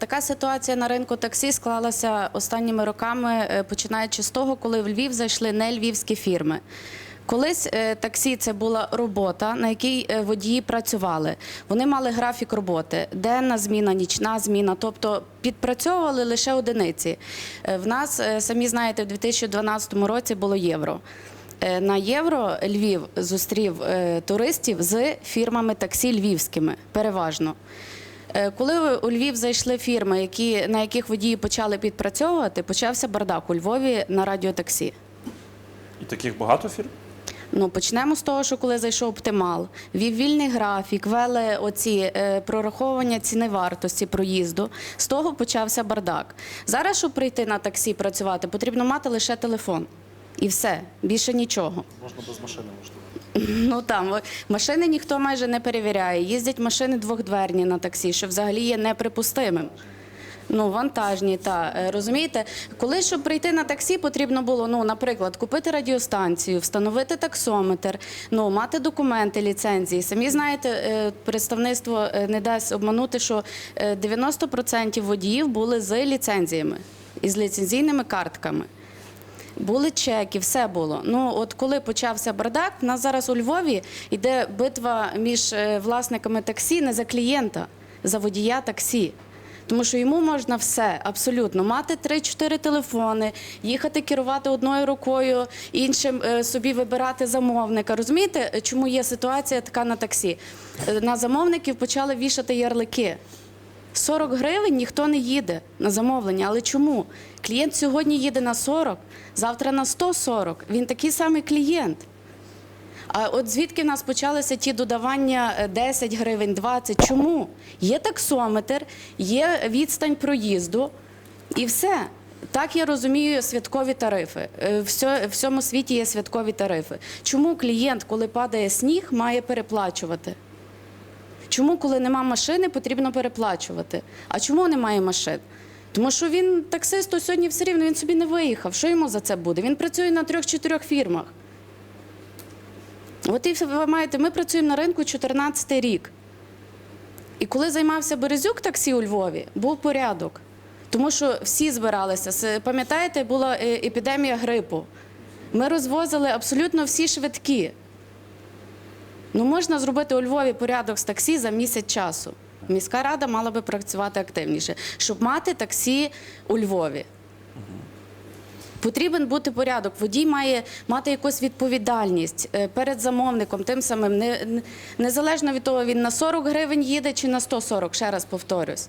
Така ситуація на ринку таксі склалася останніми роками, е, починаючи з того, коли в Львів зайшли не львівські фірми. Колись е, таксі це була робота, на якій е, водії працювали. Вони мали графік роботи, денна зміна, нічна зміна, тобто підпрацьовували лише одиниці. В нас, самі знаєте, в 2012 році було євро. На євро Львів зустрів туристів з фірмами таксі львівськими, переважно. Е, Коли у Львів зайшли фірми, які, на яких водії почали підпрацьовувати, почався бардак у Львові на радіотаксі. І таких багато фірм? Ну, почнемо з того, що коли зайшов оптимал, вів вільний графік, вели оці е, прораховування ціни вартості проїзду. З того почався бардак. Зараз, щоб прийти на таксі працювати, потрібно мати лише телефон. І все, більше нічого. Можна без машини, можливо. Ну там машини ніхто майже не перевіряє. Їздять машини двохдверні на таксі, що взагалі є неприпустимим. Ну, вантажні, та Е, розумієте, коли щоб прийти на таксі, потрібно було, ну, наприклад, купити радіостанцію, встановити таксометр, ну, мати документи, ліцензії. Самі знаєте, е, представництво е, не дасть обманути, що е, 90% водіїв були з ліцензіями і з ліцензійними картками. Були чеки, все було. Ну от коли почався бардак, в нас зараз у Львові йде битва між е, власниками таксі не за клієнта, за водія таксі. Тому що йому можна все абсолютно мати 3-4 телефони, їхати керувати одною рукою, іншим е, собі вибирати замовника. Розумієте, е, чому є ситуація така на таксі? На замовників почали вішати ярлики. 40 гривень ніхто не їде на замовлення. Але чому? Клієнт сьогодні їде на 40, завтра на 140. Він такий самий клієнт. А от звідки в нас почалися ті додавання е, 10 гривень, 20? Чому? Є таксометр, є відстань проїзду і все. Так я розумію святкові тарифи. Е, В всьому світі є святкові тарифи. Чому клієнт, коли падає сніг, має переплачувати? Чому, коли нема машини, потрібно переплачувати? А чому немає машин? Тому що він таксист, то сьогодні все рівно він собі не виїхав. Що йому за це буде? Він працює на трьох-чотирьох фірмах. От і ви маєте, ми працюємо на ринку 14 рік. І коли займався Березюк таксі у Львові, був порядок. Тому що всі збиралися. Пам'ятаєте, була е, епідемія грипу. Ми розвозили абсолютно всі швидкі. Ну, можна зробити у Львові порядок з таксі за місяць часу. Міська рада мала би працювати активніше, щоб мати таксі у Львові. Потрібен бути порядок. Водій має мати якусь відповідальність е, перед замовником, тим самим, не, не- незалежно від того, він на 40 гривень їде чи на 140, ще раз повторюсь.